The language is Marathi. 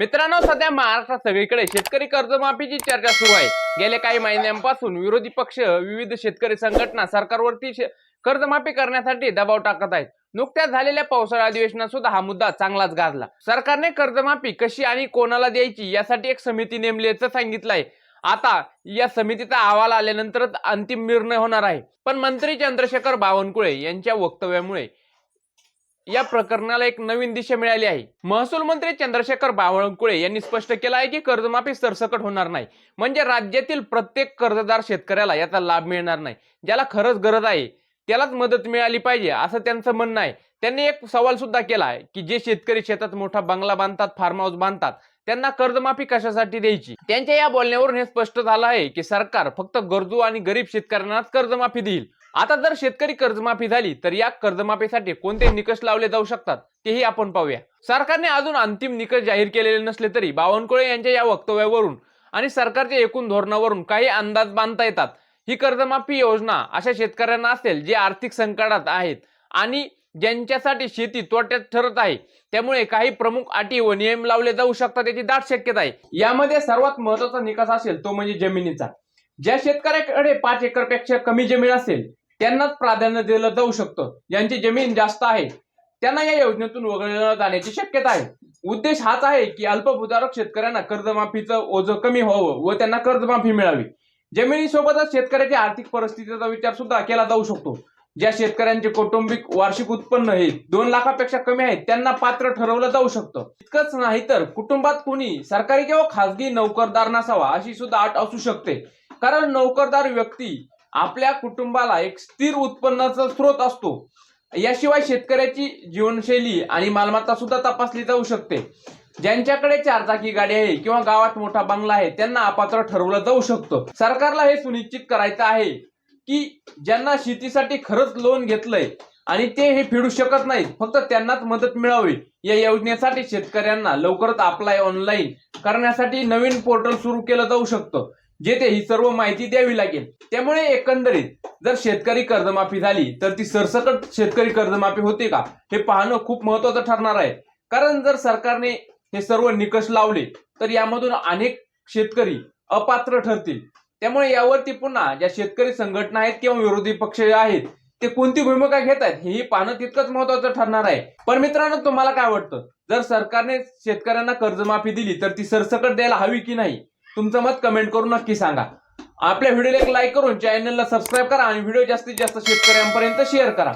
मित्रांनो सध्या महाराष्ट्रात सगळीकडे शेतकरी कर्जमाफीची चर्चा सुरू आहे. गेल्या काही महिन्यांपासून विरोधी पक्ष विविध शेतकरी संघटना सरकारवरती कर्जमाफी करण्यासाठी दबाव टाकत आहेत. नुकत्याच झालेल्या पावसाळा अधिवेशनात सुद्धा हा मुद्दा चांगलाच गाजला. सरकारने कर्जमाफी कशी आणि कोणाला द्यायची यासाठी एक समिती नेमल्याचं सांगितलं आहे. आता या समितीचा अहवाल आल्यानंतरच अंतिम निर्णय होणार आहे. पण मंत्री चंद्रशेखर बावनकुळे यांच्या वक्तव्यामुळे या प्रकरणाला एक नवीन दिशा मिळाली आहे. महसूल मंत्री चंद्रशेखर बावनकुळे यांनी स्पष्ट केलं आहे की कर्जमाफी सरसकट होणार नाही. म्हणजे राज्यातील प्रत्येक कर्जदार शेतकऱ्याला याचा लाभ मिळणार नाही. ज्याला खरंच गरज आहे त्यालाच मदत मिळाली पाहिजे असं त्यांचं म्हणणं आहे. त्यांनी एक सवाल सुद्धा केला आहे की जे शेतकरी शेतात मोठा बंगला बांधतात फार्म हाऊस बांधतात त्यांना कर्जमाफी कशासाठी द्यायची? त्यांच्या या बोलण्यावरून हे स्पष्ट झालं आहे की सरकार फक्त गरजू आणि गरीब शेतकऱ्यांनाच कर्जमाफी देईल. आता जर शेतकरी कर्जमाफी झाली तर या कर्जमाफीसाठी कोणते निकष लावले जाऊ शकतात तेही आपण पाहूया. सरकारने अजून अंतिम निकष जाहीर केलेले नसले तरी बावनकुळे यांच्या या वक्तव्यावरून आणि सरकारच्या एकूण धोरणावरून काही अंदाज बांधता येतात. ही कर्जमाफी योजना अशा शेतकऱ्यांना असेल जे आर्थिक संकटात आहेत आणि ज्यांच्यासाठी शेती तोट्यात ठरत आहे त्यामुळे काही प्रमुख अटी व नियम लावले जाऊ शकतात याची दाट शक्यता आहे. यामध्ये सर्वात महत्त्वाचा निकष असेल तो म्हणजे जमिनीचा. ज्या शेतकऱ्याकडे पाच एकरपेक्षा कमी जमीन असेल त्यांनाच प्राधान्य दिलं जाऊ शकतं. ज्यांची जमीन जास्त आहे. त्यांना या योजनेतून वगळलं जाण्याची शक्यता आहे. उद्देश हाच आहे की अल्पभूधारक शेतकऱ्यांना कर्जमाफीचं ओझं कमी व्हावं व त्यांना कर्जमाफी मिळावी. जमिनीसोबतच शेतकऱ्याची आर्थिक परिस्थितीचा विचार सुद्धा केला जाऊ शकतो. ज्या शेतकऱ्यांचे कौटुंबिक वार्षिक उत्पन्न हे दोन लाखापेक्षा कमी आहे त्यांना पात्र ठरवलं जाऊ शकतं. इतकंच नाही तर कुटुंबात कुणी सरकारी किंवा खासगी नोकरदार नसावा अशी सुद्धा अट असू शकते. कारण नोकरदार व्यक्ती आपल्या कुटुंबाला एक स्थिर उत्पन्नाचा स्रोत असतो. याशिवाय शेतकऱ्याची जीवनशैली आणि मालमत्ता सुद्धा तपासली जाऊ शकते. ज्यांच्याकडे चारचाकी गाडी आहे किंवा गावात मोठा बंगला आहे त्यांना अपात्र ठरवलं जाऊ शकतं. सरकारला हे सुनिश्चित करायचं आहे की ज्यांना शेतीसाठी खरंच लोन घेतलंय आणि ते हे फेडू शकत नाहीत फक्त त्यांनाच मदत मिळावी. या योजनेसाठी शेतकऱ्यांना लवकरच अप्लाय ऑनलाईन करण्यासाठी नवीन पोर्टल सुरू केलं जाऊ शकतं. जेथे ही सर्व माहिती द्यावी लागेल. त्यामुळे एकंदरीत जर शेतकरी कर्जमाफी झाली तर ती सरसकट शेतकरी कर्जमाफी होते का? हे पाहणं खूप महत्वाचं ठरणार आहे. कारण जर सरकारने हे सर्व निकष लावले तर यामधून अनेक शेतकरी अपात्र ठरतील. त्यामुळे यावरती पुन्हा ज्या शेतकरी संघटना आहेत किंवा विरोधी पक्ष आहेत ते कोणती भूमिका घेत आहेत हेही पाहणं तितकंच महत्वाचं ठरणार आहे. पण मित्रांनो तुम्हाला काय वाटतं? जर सरकारने शेतकऱ्यांना कर्जमाफी दिली तर ती सरसकट द्यायला हवी की नाही? तुमचं मत कमेंट करून नक्की सांगा. आपल्या व्हिडिओला एक लाईक करून चॅनलला सबस्क्राईब करा आणि व्हिडिओ जास्तीत जास्त शेतकऱ्यांपर्यंत शेअर करा.